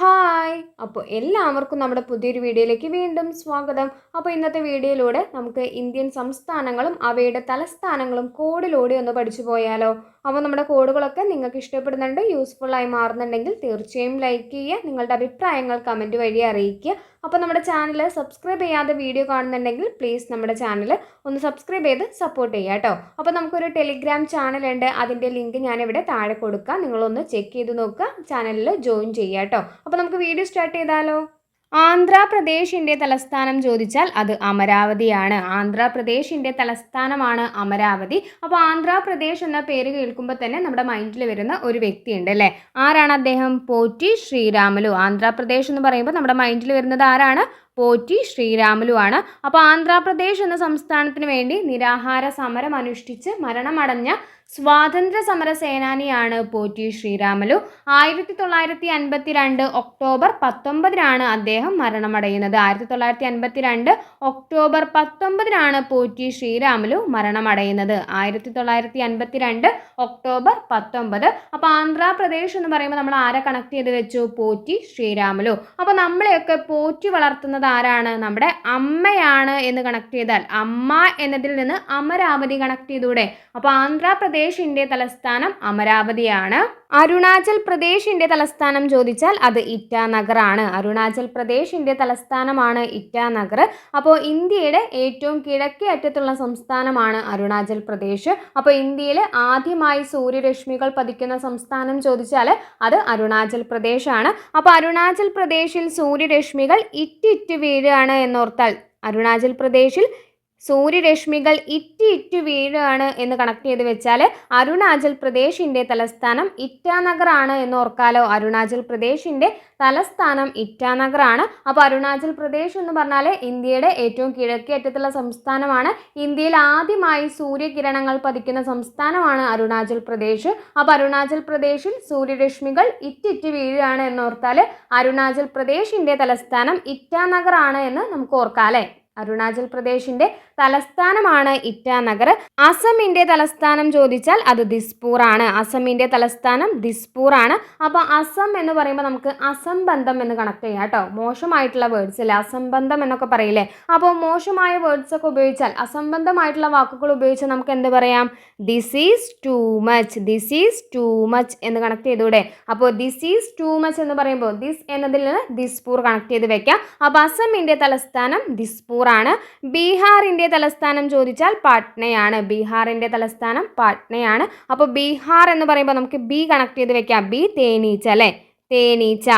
Hi. Hi അപ്പോൾ എല്ലാവർക്കും നമ്മുടെ പുതിയൊരു വീഡിയോയിലേക്ക് വീണ്ടും സ്വാഗതം. അപ്പോൾ ഇന്നത്തെ വീഡിയോയിലൂടെ നമുക്ക് ഇന്ത്യൻ സംസ്ഥാനങ്ങളും അവയുടെ തലസ്ഥാനങ്ങളും കോഡിലൂടെ ഒന്ന് പഠിച്ചു പോയാലോ? അപ്പോൾ നമ്മുടെ കോഡുകളൊക്കെ നിങ്ങൾക്ക് ഇഷ്ടപ്പെടുന്നുണ്ട് യൂസ്ഫുള്ളായി മാറുന്നുണ്ടെങ്കിൽ തീർച്ചയായും ലൈക്ക് ചെയ്യുക നിങ്ങളുടെ അഭിപ്രായങ്ങൾ കമന്റ് വഴി അറിയിക്കുക. അപ്പോൾ നമ്മുടെ ചാനൽ സബ്സ്ക്രൈബ് ചെയ്യാതെ വീഡിയോ കാണുന്നുണ്ടെങ്കിൽ പ്ലീസ് നമ്മുടെ ചാനൽ ഒന്ന് സബ്സ്ക്രൈബ് ചെയ്ത് സപ്പോർട്ട് ചെയ്യുക കേട്ടോ. അപ്പോൾ നമുക്കൊരു ടെലിഗ്രാം ചാനലുണ്ട് അതിന്റെ ലിങ്ക് ഞാനിവിടെ താഴെ കൊടുക്കാം. നിങ്ങളൊന്ന് ചെക്ക് ചെയ്ത് നോക്കുക ചാനലിൽ ജോയിൻ ചെയ്യുക കേട്ടോ. അപ്പോൾ നമുക്ക് വീഡിയോ സ്റ്റാർട്ട് ചെയ്താലോ? ആന്ധ്രാപ്രദേശിന്റെ തലസ്ഥാനം ചോദിച്ചാൽ അത് അമരാവതിയാണ്. ആന്ധ്രാപ്രദേശിന്റെ തലസ്ഥാനമാണ് അമരാവതി. അപ്പോൾ ആന്ധ്രാപ്രദേശ് എന്ന പേര് കേൾക്കുമ്പോൾ തന്നെ നമ്മുടെ മൈൻഡിൽ വരുന്ന ഒരു വ്യക്തിയുണ്ട് അല്ലേ? ആരാണ് അദ്ദേഹം? പോറ്റി ശ്രീരാമലു. ആന്ധ്രാപ്രദേശ് എന്ന് പറയുമ്പോൾ നമ്മുടെ മൈൻഡിൽ വരുന്നത് ആരാണ്? പോറ്റി ശ്രീരാമലു ആണ് അപ്പോൾ ആന്ധ്രാപ്രദേശ് എന്ന സംസ്ഥാനത്തിന് വേണ്ടി നിരാഹാര സമരം അനുഷ്ഠിച്ച് മരണമടഞ്ഞ സ്വാതന്ത്ര്യ സമര സേനാനിയാണ് പോറ്റി ശ്രീരാമലു. ആയിരത്തി തൊള്ളായിരത്തി അൻപത്തി രണ്ട് ഒക്ടോബർ പത്തൊമ്പതിനാണ് അദ്ദേഹം മരണമടയുന്നത്. ആയിരത്തി തൊള്ളായിരത്തി അൻപത്തി രണ്ട് ഒക്ടോബർ പത്തൊമ്പതിനാണ് പോറ്റി ശ്രീരാമലു മരണമടയുന്നത്. ആയിരത്തി തൊള്ളായിരത്തി അൻപത്തി രണ്ട് ഒക്ടോബർ പത്തൊമ്പത്. അപ്പോൾ ആന്ധ്രാപ്രദേശ് എന്ന് പറയുമ്പോൾ നമ്മൾ ആരെ കണക്ട് ചെയ്ത് വെച്ചു? പോറ്റി ശ്രീരാമലു. അപ്പോൾ നമ്മളെയൊക്കെ പോറ്റി വളർത്തുന്നത് ആരാണ്? നമ്മുടെ അമ്മയാണ് എന്ന് കണക്ട് ചെയ്താൽ അമ്മ എന്നതിൽ നിന്ന് അമരാവതി കണക്ട് ചെയ്തൂടെ? അപ്പോൾ ആന്ധ്രാപ്രദേശിന്റെ തലസ്ഥാനം അമരാവതിയാണ്. അരുണാചൽ പ്രദേശിന്റെ തലസ്ഥാനം ചോദിച്ചാൽ അത് ഇറ്റാനഗറാണ് അരുണാചൽ പ്രദേശിന്റെ തലസ്ഥാനമാണ് ഇറ്റാനഗർ അപ്പോൾ ഇന്ത്യയുടെ ഏറ്റവും കിഴക്കേ അറ്റത്തുള്ള സംസ്ഥാനമാണ് അരുണാചൽ പ്രദേശ്. അപ്പോൾ ഇന്ത്യയിൽ ആദ്യമായി സൂര്യരശ്മികൾ പതിക്കുന്ന സംസ്ഥാനം ചോദിച്ചാൽ അത് അരുണാചൽ പ്രദേശാണ്. അപ്പോൾ അരുണാചൽ പ്രദേശിൽ സൂര്യരശ്മികൾ ഇറ്റിറ്റ് വീഴുകയാണ് എന്നോർത്താൽ അരുണാചൽ പ്രദേശിൽ സൂര്യരശ്മികൾ ഇറ്റി ഇറ്റ് വീഴുകയാണ് എന്ന് കണക്ട് ചെയ്ത് വെച്ചാൽ അരുണാചൽ പ്രദേശിന്റെ തലസ്ഥാനം ഇറ്റാനഗറാണ് എന്ന് ഓർക്കാലോ. അരുണാചൽ പ്രദേശിന്റെ തലസ്ഥാനം ഇറ്റാനഗറാണ്. അപ്പോൾ അരുണാചൽ പ്രദേശ് എന്ന് പറഞ്ഞാൽ ഇന്ത്യയുടെ ഏറ്റവും കിഴക്കേ അറ്റത്തുള്ള സംസ്ഥാനമാണ്. ഇന്ത്യയിൽ ആദ്യമായി സൂര്യകിരണങ്ങൾ പതിക്കുന്ന സംസ്ഥാനമാണ് അരുണാചൽ പ്രദേശ്. അപ്പോൾ അരുണാചൽ പ്രദേശിൽ സൂര്യരശ്മികൾ ഇറ്റിറ്റ് വീഴുകയാണ് എന്നോർത്താൽ അരുണാചൽ പ്രദേശിന്റെ തലസ്ഥാനം ഇറ്റാനഗറാണ് എന്ന് നമുക്ക് ഓർക്കാം അല്ലേ അരുണാചൽ പ്രദേശിന്റെ തലസ്ഥാനമാണ് ഇറ്റാനഗർ അസമിന്റെ തലസ്ഥാനം ചോദിച്ചാൽ അത് ദിസ്പൂർ ആണ്. അസമിന്റെ തലസ്ഥാനം ദിസ്പൂർ ആണ്. അപ്പോൾ അസം എന്ന് പറയുമ്പോൾ നമുക്ക് അസംബന്ധം എന്ന് കണക്ട് ചെയ്യാം കേട്ടോ. മോശമായിട്ടുള്ള വേർഡ്സ് അല്ലേ? അസംബന്ധം എന്നൊക്കെ പറയില്ലേ? അപ്പോൾ മോശമായ വേർഡ്സ് ഒക്കെ ഉപയോഗിച്ചാൽ അസംബന്ധമായിട്ടുള്ള വാക്കുകൾ ഉപയോഗിച്ച് നമുക്ക് എന്ത് പറയാം? This is too much this is too much എന്ന് കണക്ട് ചെയ്തൂടെ? അപ്പോൾ ദിസ് ഈസ് ടു മച്ച് എന്ന് പറയുമ്പോൾ ദിസ് എന്നതിൽ നിന്ന് ദിസ്പൂർ കണക്ട് ചെയ്ത് വെക്കാം. അപ്പോൾ അസമിന്റെ തലസ്ഥാനം ദിസ്പൂർ ആണ്. ബീഹാറിന്റെ തലസ്ഥാനം ചോദിച്ചാൽ പാട്നയാണ്. ബീഹാറിന്റെ തലസ്ഥാനം പാട്നയാണ്. അപ്പോൾ ബീഹാർ എന്ന് പറയുമ്പോൾ നമുക്ക് ബി കണക്ട് ചെയ്ത് വെക്കാം. ബി തേനീച്ച അല്ലേ? തേനീച്ച.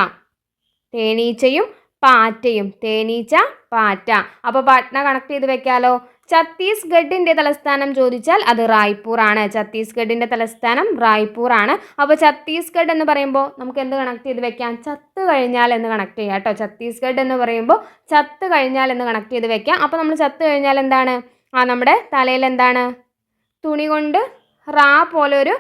തേനീച്ചയും പാറ്റയും. തേനീച്ച പാറ്റ. അപ്പോൾ പാട്ന കണക്ട് ചെയ്ത് വെക്കാലോ. ഛത്തീസ്ഗഡിന്റെ തലസ്ഥാനം ചോദിച്ചാൽ അത് റായ്പൂർ ആണ് ഛത്തീസ്ഗഡിന്റെ തലസ്ഥാനം റായ്പൂർ ആണ് അപ്പോൾ ഛത്തീസ്ഗഡ് എന്ന് പറയുമ്പോൾ നമുക്ക് എന്ത് കണക്ട് ചെയ്ത് വെക്കാം? ചത്ത് കഴിഞ്ഞാൽ എന്ന് കണക്ട് ചെയ്യാം കേട്ടോ. ഛത്തീസ്ഗഡ് എന്ന് പറയുമ്പോൾ ചത്ത് കഴിഞ്ഞാൽ എന്ന് കണക്ട് ചെയ്ത് വെക്കാം. അപ്പോൾ നമ്മൾ ചത്ത് കഴിഞ്ഞാൽ എന്താണ്? ആ നമ്മുടെ തലയിൽ എന്താണ്? തുണി കൊണ്ട് റാ പോലെ ഒരു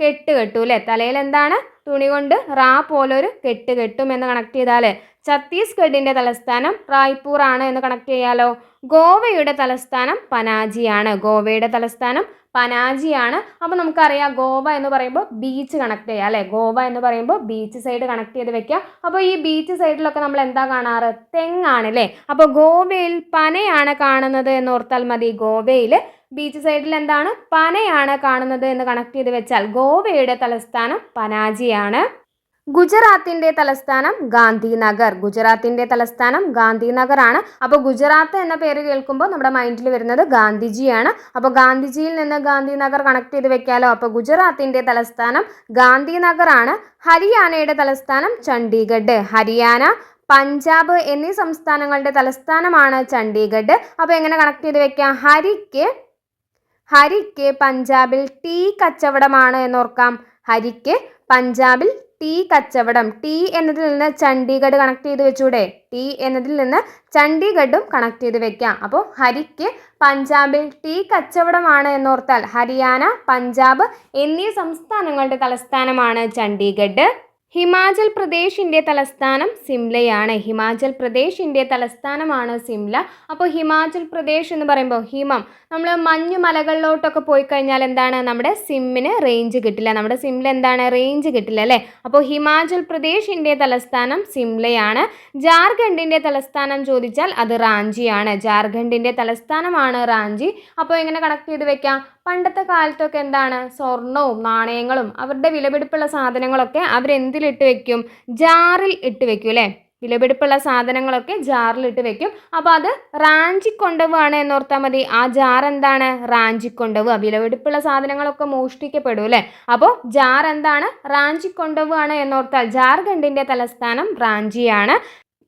കെട്ട് കെട്ടും അല്ലേ? തലയിൽ എന്താണ്? തുണി കൊണ്ട് റാ പോലൊരു കെട്ട് കെട്ടും എന്ന് കണക്ട് ചെയ്താൽ ഛത്തീസ്ഗഡിന്റെ തലസ്ഥാനം റായ്പൂർ ആണ് എന്ന് കണക്ട് ചെയ്യാലോ? ഗോവയുടെ തലസ്ഥാനം പനാജിയാണ്. ഗോവയുടെ തലസ്ഥാനം പനാജിയാണ്. അപ്പോൾ നമുക്കറിയാം ഗോവ എന്ന് പറയുമ്പോൾ ബീച്ച് കണക്ട് ചെയ്യുക അല്ലേ? ഗോവ എന്ന് പറയുമ്പോൾ ബീച്ച് സൈഡ് കണക്ട് ചെയ്ത് വെക്കുക. അപ്പോൾ ഈ ബീച്ച് സൈഡിലൊക്കെ നമ്മൾ എന്താ കാണാറ്? തെങ്ങാണ് അല്ലേ? അപ്പോൾ ഗോവയിൽ പനയാണ് കാണുന്നത് എന്ന് ഓർത്താൽ മതി. ഗോവയിൽ ബീച്ച് സൈഡിൽ എന്താണ്? പനയാണ് കാണുന്നത് എന്ന് കണക്ട് ചെയ്ത് വെച്ചാൽ ഗോവയുടെ തലസ്ഥാനം പനാജിയാണ്. ഗുജറാത്തിന്റെ തലസ്ഥാനം ഗാന്ധിനഗർ. ഗുജറാത്തിന്റെ തലസ്ഥാനം ഗാന്ധിനഗർ ആണ് അപ്പോൾ ഗുജറാത്ത് എന്ന പേര് കേൾക്കുമ്പോൾ നമ്മുടെ മൈൻഡിൽ വരുന്നത് ഗാന്ധിജിയാണ്. അപ്പോൾ ഗാന്ധിജിയിൽ നിന്ന് ഗാന്ധിനഗർ കണക്ട് ചെയ്ത് വെക്കാലോ? അപ്പോൾ ഗുജറാത്തിന്റെ തലസ്ഥാനം ഗാന്ധിനഗർ ആണ് ഹരിയാനയുടെ തലസ്ഥാനം ചണ്ഡീഗഡ്. ഹരിയാന പഞ്ചാബ് എന്നീ സംസ്ഥാനങ്ങളുടെ തലസ്ഥാനമാണ് ചണ്ഡീഗഡ്. അപ്പോൾ എങ്ങനെ കണക്ട് ചെയ്ത് വെക്കാം? ഹരിക്ക് ഹരിക്ക് പഞ്ചാബിൽ ടീ കച്ചവടമാണ് എന്നോർക്കാം ഹരിക്ക് പഞ്ചാബിൽ ടീ കച്ചവടം. ടീ എന്നതിൽ നിന്ന് ചണ്ഡീഗഡ് കണക്ട് ചെയ്ത് വെച്ചൂടെ? ടീ എന്നതിൽ നിന്ന് ചണ്ഡീഗഡും കണക്ട് ചെയ്ത് വെക്കാം. അപ്പോൾ ഹരിക്ക് പഞ്ചാബിൽ ടീ കച്ചവടമാണ് എന്നോർത്താൽ ഹരിയാന പഞ്ചാബ് എന്നീ സംസ്ഥാനങ്ങളുടെ തലസ്ഥാനമാണ് ചണ്ഡീഗഡ്. ഹിമാചൽ പ്രദേശിന്റെ തലസ്ഥാനം സിംലയാണ്. ഹിമാചൽ പ്രദേശിന്റെ തലസ്ഥാനമാണ് സിംല. അപ്പോൾ ഹിമാചൽ പ്രദേശ് എന്ന് പറയുമ്പോൾ ഹിമം. നമ്മൾ മഞ്ഞു മലകളിലോട്ടൊക്കെ പോയി കഴിഞ്ഞാൽ എന്താണ്? നമ്മുടെ സിമ്മിന് റേഞ്ച് കിട്ടില്ല. നമ്മുടെ സിംല എന്താണ്? റേഞ്ച് കിട്ടില്ല അല്ലേ? അപ്പോൾ ഹിമാചൽ പ്രദേശിന്റെ തലസ്ഥാനം സിംലയാണ്. ജാർഖണ്ഡിന്റെ തലസ്ഥാനം ചോദിച്ചാൽ അത് റാഞ്ചിയാണ്. ജാർഖണ്ഡിന്റെ തലസ്ഥാനമാണ് റാഞ്ചി. അപ്പോൾ എങ്ങനെ കണക്ട് ചെയ്ത് വെക്കാം? പണ്ടത്തെ കാലത്തൊക്കെ എന്താണ്? സ്വർണവും നാണയങ്ങളും അവരുടെ വിലപിടിപ്പുള്ള സാധനങ്ങളൊക്കെ അവരെന്തിലിട്ട് വെക്കും? ജാറിൽ ഇട്ട് വെക്കും അല്ലേ? വിലപിടിപ്പുള്ള സാധനങ്ങളൊക്കെ ജാറിലിട്ട് വെക്കും. അപ്പോൾ അത് റാഞ്ചി റാഞ്ചിക്കൊണ്ടവാണ് എന്നോർത്താൽ മതി. ആ ജാർ എന്താണ്? റാഞ്ചി റാഞ്ചിക്കൊണ്ടവ്. വിലപിടിപ്പുള്ള സാധനങ്ങളൊക്കെ മോഷ്ടിക്കപ്പെടും അല്ലേ? അപ്പോൾ ജാർ എന്താണ്? റാഞ്ചി റാഞ്ചിക്കൊണ്ടവാണ് എന്നോർത്താൽ. ജാർഖണ്ഡിന്റെ തലസ്ഥാനം റാഞ്ചിയാണ്.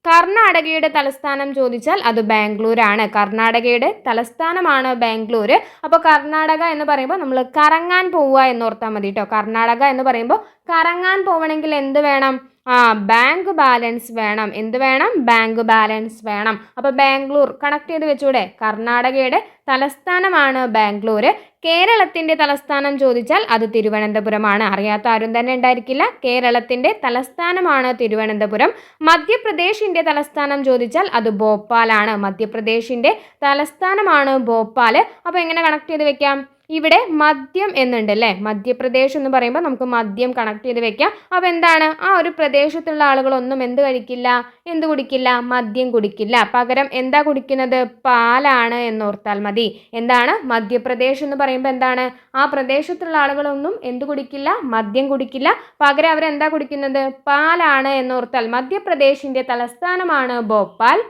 കർണാടകയുടെ തലസ്ഥാനം ചോദിച്ചാൽ അത് ബാംഗ്ലൂരാണ്. കർണാടകയുടെ തലസ്ഥാനമാണ് ബാംഗ്ലൂർ അപ്പോൾ കർണാടക എന്ന് പറയുമ്പോൾ നമ്മൾ കറങ്ങാൻ പോവുക എന്നോർത്താൽ മതി കേട്ടോ കർണാടക എന്ന് പറയുമ്പോൾ കറങ്ങാൻ പോവണമെങ്കിൽ എന്ത് വേണം? ആ ബാങ്ക് ബാലൻസ് വേണം. എന്ത് വേണം? ബാങ്ക് ബാലൻസ് വേണം. അപ്പോൾ ബാംഗ്ലൂർ കണക്ട് ചെയ്ത് വെച്ചൂടെ? കർണാടകയുടെ തലസ്ഥാനമാണ് ബാംഗ്ലൂർ കേരളത്തിന്റെ തലസ്ഥാനം ചോദിച്ചാൽ അത് തിരുവനന്തപുരമാണ്. അറിയാത്ത ആരും തന്നെ ഉണ്ടായിരിക്കില്ല. കേരളത്തിന്റെ തലസ്ഥാനമാണ് തിരുവനന്തപുരം. മധ്യപ്രദേശിന്റെ തലസ്ഥാനം ചോദിച്ചാൽ അത് ഭോപ്പാലാണ്. മധ്യപ്രദേശിന്റെ തലസ്ഥാനമാണ് ഭോപ്പാൽ അപ്പോൾ എങ്ങനെ കണക്ട് ചെയ്ത് വെക്കാം? ഇവിടെ മദ്യം എന്നുണ്ട് അല്ലേ? മധ്യപ്രദേശ് എന്ന് പറയുമ്പോൾ നമുക്ക് മദ്യം കണക്ട് ചെയ്ത് വെക്കാം. അപ്പോൾ എന്താണ്? ആ ഒരു പ്രദേശത്തുള്ള ആളുകളൊന്നും എന്ത് കഴിക്കില്ല? എന്ത് കുടിക്കില്ല? മദ്യം കുടിക്കില്ല. പകരം എന്താ കുടിക്കുന്നത്? പാലാണ് എന്നോർത്താൽ മതി. എന്താണ്? മധ്യപ്രദേശ് എന്ന് പറയുമ്പോൾ എന്താണ്? ആ പ്രദേശത്തുള്ള ആളുകളൊന്നും എന്ത് കുടിക്കില്ല? മദ്യം കുടിക്കില്ല. പകരം അവരെന്താ കുടിക്കുന്നത്? പാലാണ് എന്നോർത്താൽ മധ്യപ്രദേശിന്റെ തലസ്ഥാനമാണ് ഭോപ്പാൽ.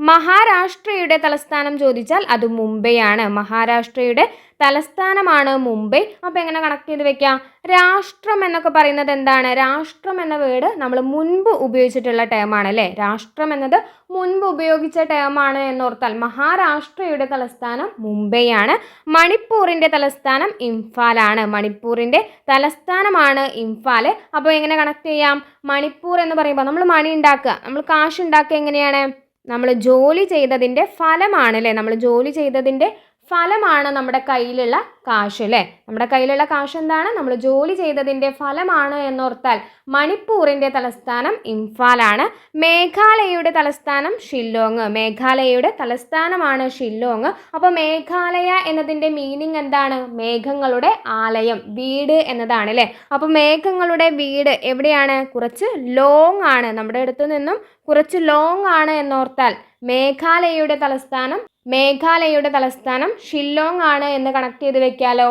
മഹാരാഷ്ട്രയുടെ തലസ്ഥാനം ചോദിച്ചാൽ അത് മുംബൈയാണ്. മഹാരാഷ്ട്രയുടെ തലസ്ഥാനമാണ് മുംബൈ. അപ്പോൾ എങ്ങനെ കണക്ട് ചെയ്ത് വെക്കാം? രാഷ്ട്രം എന്നൊക്കെ പറയുന്നത് എന്താണ്? രാഷ്ട്രം എന്ന വേർഡ് നമ്മൾ മുൻപ് ഉപയോഗിച്ചിട്ടുള്ള ടേമാണ് അല്ലേ? രാഷ്ട്രം എന്നത് മുൻപ് ഉപയോഗിച്ച ടേമാണ് എന്നോർത്താൽ മഹാരാഷ്ട്രയുടെ തലസ്ഥാനം മുംബൈയാണ്. മണിപ്പൂരിന്റെ തലസ്ഥാനം ഇംഫാലാണ്. മണിപ്പൂരിന്റെ തലസ്ഥാനമാണ് ഇംഫാൽ. അപ്പോൾ എങ്ങനെ കണക്ട് ചെയ്യാം? മണിപ്പൂർ എന്ന് പറയുമ്പോൾ നമ്മൾ മണി ഉണ്ടാക്കുക. നമ്മൾ കാശ് ഉണ്ടാക്കുക എങ്ങനെയാണ്? നമ്മൾ ജോലി ചെയ്തതിന്റെ ഫലമാണ് അല്ലേ നമ്മൾ ജോലി ചെയ്തതിന്റെ ഫലമാണ് നമ്മുടെ കയ്യിലുള്ള കാശ് അല്ലേ? നമ്മുടെ കയ്യിലുള്ള കാശ് എന്താണ്? നമ്മൾ ജോലി ചെയ്തതിന്റെ ഫലമാണ് എന്നോർത്താൽ മണിപ്പൂരിന്റെ തലസ്ഥാനം ഇംഫാലാണ്. മേഘാലയയുടെ തലസ്ഥാനം ഷില്ലോങ്. മേഘാലയയുടെ തലസ്ഥാനമാണ് ഷില്ലോങ്. അപ്പോൾ മേഘാലയ എന്നതിന്റെ മീനിങ് എന്താണ്? മേഘങ്ങളുടെ ആലയം വീട് എന്നതാണ് അല്ലേ? അപ്പോൾ മേഘങ്ങളുടെ വീട് എവിടെയാണ്? കുറച്ച് ലോങ് ആണ്. നമ്മുടെ അടുത്ത് നിന്നും കുറച്ച് ലോങ് ആണ് എന്നോർത്താൽ മേഘാലയയുടെ തലസ്ഥാനം മേഘാലയയുടെ തലസ്ഥാനം ഷില്ലോങ് ആണ് എന്ന് കണക്ട് ചെയ്ത് വെക്കാലോ.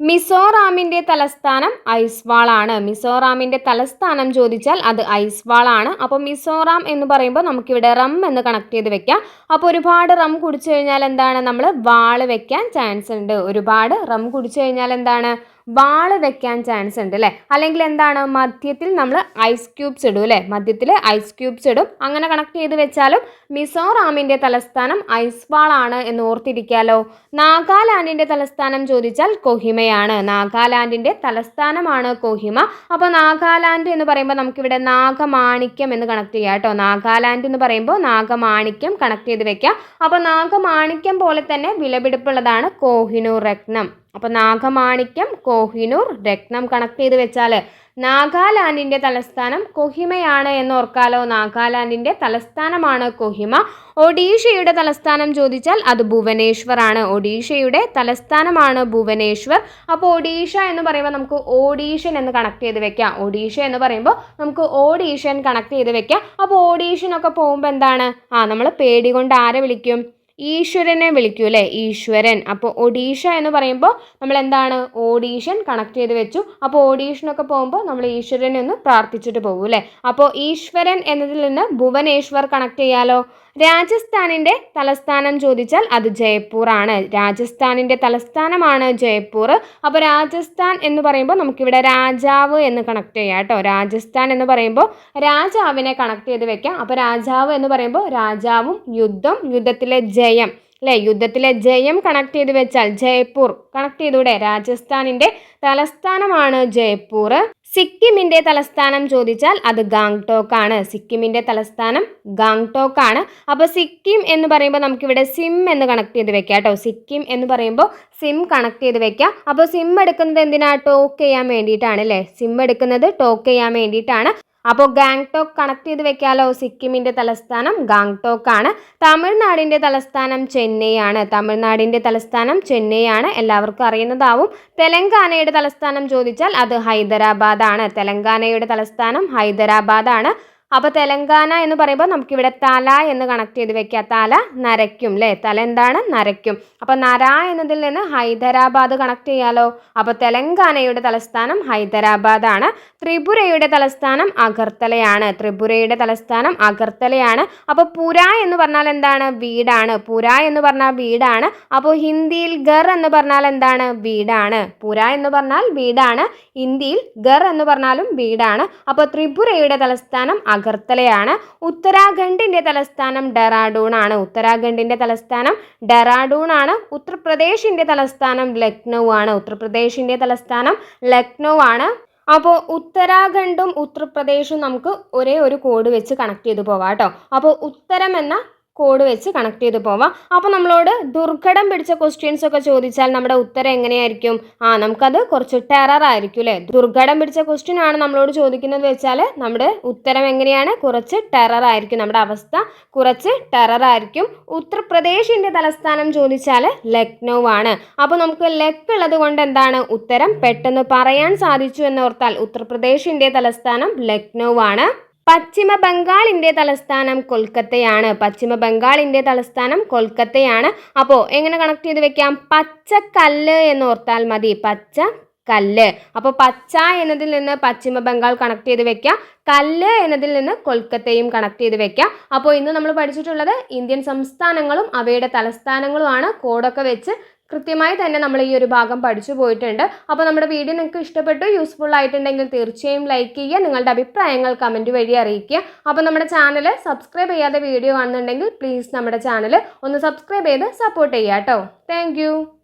മിസോറാമിന്റെ തലസ്ഥാനം ഐസ്വാൾ ആണ്. മിസോറാമിന്റെ തലസ്ഥാനം ചോദിച്ചാൽ അത് ഐസ്വാൾ ആണ്. അപ്പോൾ മിസോറാം എന്ന് പറയുമ്പോൾ നമുക്കിവിടെ റം എന്ന് കണക്ട് ചെയ്ത് വെക്കാം. അപ്പോൾ ഒരുപാട് റം കുടിച്ചു കഴിഞ്ഞാൽ എന്താണ്? നമ്മൾ വാൾ വെക്കാൻ ചാൻസ് ഉണ്ട്. ഒരുപാട് റം കുടിച്ചു കഴിഞ്ഞാൽ എന്താണ്? വാൾ വെക്കാൻ ചാൻസ് ഉണ്ട് അല്ലേ? അല്ലെങ്കിൽ എന്താണ്? മധ്യത്തിൽ നമ്മൾ ഐസ് ക്യൂബ്സ് ഇടും അല്ലേ? മധ്യത്തിൽ ഐസ് ക്യൂബ്സ് ഇടും. അങ്ങനെ കണക്ട് ചെയ്ത് വെച്ചാലും മിസോറാമിന്റെ തലസ്ഥാനം ഐസ്വാൾ ആണ് എന്ന് ഓർത്തിരിക്കാലോ. നാഗാലാൻഡിന്റെ തലസ്ഥാനം ചോദിച്ചാൽ കൊഹിമയാണ്. നാഗാലാൻഡിന്റെ തലസ്ഥാനമാണ് കൊഹിമ. അപ്പോൾ നാഗാലാൻഡ് എന്ന് പറയുമ്പോൾ നമുക്കിവിടെ നാഗമാണിക്യം എന്ന് കണക്ട് ചെയ്യാം കേട്ടോ. നാഗാലാൻഡ് എന്ന് പറയുമ്പോൾ നാഗമാണിക്യം കണക്ട് ചെയ്ത് വെക്കാം. അപ്പോൾ നാഗമാണിക്യം പോലെ തന്നെ വിലപിടിപ്പുള്ളതാണ് കോഹിനൂർ രത്നം. അപ്പോൾ നാഗമാണിക്യം കോഹിനൂർ രത്നം കണക്ട് ചെയ്ത് വെച്ചാൽ നാഗാലാൻഡിന്റെ തലസ്ഥാനം കൊഹിമയാണ് എന്ന് ഓർക്കാലോ? നാഗാലാൻഡിന്റെ തലസ്ഥാനമാണ് കൊഹിമ. ഒഡീഷയുടെ തലസ്ഥാനം ചോദിച്ചാൽ അത് ഭുവനേശ്വർ ആണ് ഒഡീഷയുടെ തലസ്ഥാനമാണ് ഭുവനേശ്വർ. അപ്പോൾ ഒഡീഷ എന്ന് പറയുമ്പോൾ നമുക്ക് ഓഡീഷൻ എന്ന് കണക്ട് ചെയ്ത് വെക്കാം. ഒഡീഷ എന്ന് പറയുമ്പോൾ നമുക്ക് ഓഡീഷൻ കണക്ട് ചെയ്ത് വെക്കാം. അപ്പോൾ ഓഡീഷനൊക്കെ പോകുമ്പോൾ എന്താണ്? ആ നമ്മൾ പേടി കൊണ്ട് ആരെ വിളിക്കും? ഈശ്വരനെ വിളിക്കൂ അല്ലേ? ഈശ്വരൻ. അപ്പോൾ ഒഡീഷ എന്ന് പറയുമ്പോൾ നമ്മൾ എന്താണ് ഓഡീഷൻ കണക്ട് ചെയ്ത് വെച്ചു. അപ്പോൾ ഓഡീഷനൊക്കെ പോകുമ്പോൾ നമ്മൾ ഈശ്വരനെ ഒന്ന് പ്രാർത്ഥിച്ചിട്ട് പോകും അല്ലേ? അപ്പോൾ ഈശ്വരൻ എന്നതിൽ നിന്ന് ഭുവനേശ്വർ കണക്ട് ചെയ്യാലോ? രാജസ്ഥാനിന്റെ തലസ്ഥാനം ചോദിച്ചാൽ അത് ജയ്പൂർ ആണ് രാജസ്ഥാനിന്റെ തലസ്ഥാനമാണ് ജയ്പൂർ. അപ്പോൾ രാജസ്ഥാൻ എന്ന് പറയുമ്പോൾ നമുക്കിവിടെ രാജാവ് എന്ന് കണക്ട് ചെയ്യാം കേട്ടോ. രാജസ്ഥാൻ എന്ന് പറയുമ്പോൾ രാജാവിനെ കണക്ട് ചെയ്ത് വെക്കാം. അപ്പോൾ രാജാവ് എന്ന് പറയുമ്പോൾ രാജാവും യുദ്ധം യുദ്ധത്തിലെ ജയം. അല്ലേ? യുദ്ധത്തിലെ ജയം കണക്ട് ചെയ്ത് വെച്ചാൽ ജയ്പൂർ. കണക്ട് ചെയ്തൂടെ? രാജസ്ഥാനിന്റെ തലസ്ഥാനമാണ് ജയ്പൂർ. സിക്കിമിന്റെ തലസ്ഥാനം ചോദിച്ചാൽ അത് ഗാങ്ടോക്ക് ആണ് സിക്കിമിന്റെ തലസ്ഥാനം ഗാങ്ടോക്ക് ആണ് അപ്പോൾ സിക്കിം എന്ന് പറയുമ്പോൾ നമുക്കിവിടെ സിം എന്ന് കണക്ട് ചെയ്ത് വെക്കാം കേട്ടോ. സിക്കിം എന്ന് പറയുമ്പോൾ സിം കണക്ട് ചെയ്ത് വെക്കാം. അപ്പോൾ സിം എടുക്കുന്നത് എന്തിനാ? ടോക്ക് ചെയ്യാൻ വേണ്ടിയിട്ടാണ് അല്ലേ? സിം എടുക്കുന്നത് ടോക്ക് ചെയ്യാൻ വേണ്ടിയിട്ടാണ്. അപ്പോൾ ഗാങ്ടോക്ക് കണക്ട് ചെയ്ത് വെക്കാലോ? സിക്കിമിന്റെ തലസ്ഥാനം ഗാങ്ടോക്ക് ആണ് തമിഴ്നാടിന്റെ തലസ്ഥാനം ചെന്നൈ ആണ് തമിഴ്നാടിന്റെ തലസ്ഥാനം ചെന്നൈ ആണ് എല്ലാവർക്കും അറിയുന്നതാവും. തെലങ്കാനയുടെ തലസ്ഥാനം ചോദിച്ചാൽ അത് ഹൈദരാബാദ് ആണ് തെലങ്കാനയുടെ തലസ്ഥാനം ഹൈദരാബാദ് ആണ് അപ്പോൾ തെലങ്കാന എന്ന് പറയുമ്പോൾ നമുക്കിവിടെ തല എന്ന് കണക്ട് ചെയ്ത് വെക്കുക. തല നരയ്ക്കും അല്ലേ തല എന്താണ്? നരയ്ക്കും. അപ്പോൾ നര എന്നതിൽ നിന്ന് ഹൈദരാബാദ് കണക്ട് ചെയ്യാലോ? അപ്പോൾ തെലങ്കാനയുടെ തലസ്ഥാനം ഹൈദരാബാദാണ്. ത്രിപുരയുടെ തലസ്ഥാനം അഗർത്തലയാണ്. ത്രിപുരയുടെ തലസ്ഥാനം അഗർത്തലയാണ്. അപ്പോൾ പുര എന്ന് പറഞ്ഞാൽ എന്താണ്? വീടാണ്. പുര എന്ന് പറഞ്ഞാൽ വീടാണ്. അപ്പോൾ ഹിന്ദിയിൽ ഗർ എന്ന് പറഞ്ഞാൽ എന്താണ്? വീടാണ്. പുര എന്ന് പറഞ്ഞാൽ വീടാണ്. ഹിന്ദിയിൽ ഗർ എന്ന് പറഞ്ഞാലും വീടാണ്. അപ്പോൾ ത്രിപുരയുടെ തലസ്ഥാനം അഗർത്തലയാണ്. ഉത്തരാഖണ്ഡിന്റെ തലസ്ഥാനം ഡെറാഡൂൺ ആണ് ഉത്തരാഖണ്ഡിന്റെ തലസ്ഥാനം ഡെറാഡൂൺ ആണ് ഉത്തർപ്രദേശിന്റെ തലസ്ഥാനം ലക്നൗ ആണ് ഉത്തർപ്രദേശിന്റെ തലസ്ഥാനം ലക്നൗ ആണ് അപ്പോൾ ഉത്തരാഖണ്ഡും ഉത്തർപ്രദേശും നമുക്ക് ഒരേ ഒരു കോഡ് വെച്ച് കണക്ട് ചെയ്ത് പോവാം കേട്ടോ അപ്പോൾ ഉത്തരം എന്ന കോഡ് വെച്ച് കണക്ട് ചെയ്ത് പോവാം. അപ്പോൾ നമ്മളോട് ദുർഘടം പിടിച്ച ക്വസ്റ്റ്യൻസ് ഒക്കെ ചോദിച്ചാൽ നമ്മുടെ ഉത്തരം എങ്ങനെയായിരിക്കും? ആ നമുക്കത് കുറച്ച് ടെറർ ആയിരിക്കും അല്ലേ? ദുർഘടം പിടിച്ച ക്വസ്റ്റ്യൻ ആണ് നമ്മളോട് ചോദിക്കുന്നത് വെച്ചാൽ നമ്മുടെ ഉത്തരം എങ്ങനെയാണ്? കുറച്ച് ടെറർ ആയിരിക്കും. നമ്മുടെ അവസ്ഥ കുറച്ച് ടെറർ ആയിരിക്കും. ഉത്തർപ്രദേശിന്റെ തലസ്ഥാനം ചോദിച്ചാൽ ലക്നൗ ആണ്. അപ്പോൾ നമുക്ക് ലക്ക് ഉള്ളത് കൊണ്ട് എന്താണ്? ഉത്തരം പെട്ടെന്ന് പറയാൻ സാധിച്ചു എന്നോർത്താൽ ഉത്തർപ്രദേശിന്റെ തലസ്ഥാനം ലക്നൗ ആണ്. പശ്ചിമ ബംഗാളിന്റെ തലസ്ഥാനം കൊൽക്കത്തയാണ്. പശ്ചിമ ബംഗാളിന്റെ തലസ്ഥാനം കൊൽക്കത്തയാണ്. അപ്പോൾ എങ്ങനെ കണക്ട് ചെയ്ത് വെക്കാം? പച്ചക്കല്ല് എന്ന് ഓർത്താൽ മതി. പച്ച കല്ല് അപ്പോൾ പച്ച എന്നതിൽ നിന്ന് പശ്ചിമ ബംഗാൾ കണക്ട് ചെയ്ത് വെക്കാം. കല്ല് എന്നതിൽ നിന്ന് കൊൽക്കത്തയും കണക്ട് ചെയ്ത് വെക്കാം. അപ്പോൾ ഇന്ന് നമ്മൾ പഠിച്ചിട്ടുള്ളത് ഇന്ത്യൻ സംസ്ഥാനങ്ങളും അവയുടെ തലസ്ഥാനങ്ങളുമാണ്. കോഡൊക്കെ വെച്ച് കൃത്യമായി തന്നെ നമ്മൾ ഈ ഒരു ഭാഗം പഠിച്ചു പോയിട്ടുണ്ട്. അപ്പോൾ നമ്മുടെ വീഡിയോ നിങ്ങൾക്ക് ഇഷ്ടപ്പെട്ടു യൂസ്ഫുൾ ആയിട്ടുണ്ടെങ്കിൽ തീർച്ചയായും ലൈക്ക് ചെയ്യുക നിങ്ങളുടെ അഭിപ്രായങ്ങൾ കമന്റ് വഴി അറിയിക്കുക. അപ്പോൾ നമ്മുടെ ചാനൽ സബ്സ്ക്രൈബ് ചെയ്യാതെ വീഡിയോ കാണുന്നുണ്ടെങ്കിൽ പ്ലീസ് നമ്മുടെ ചാനൽ ഒന്ന് സബ്സ്ക്രൈബ് ചെയ്ത് സപ്പോർട്ട് ചെയ്യാം കേട്ടോ താങ്ക്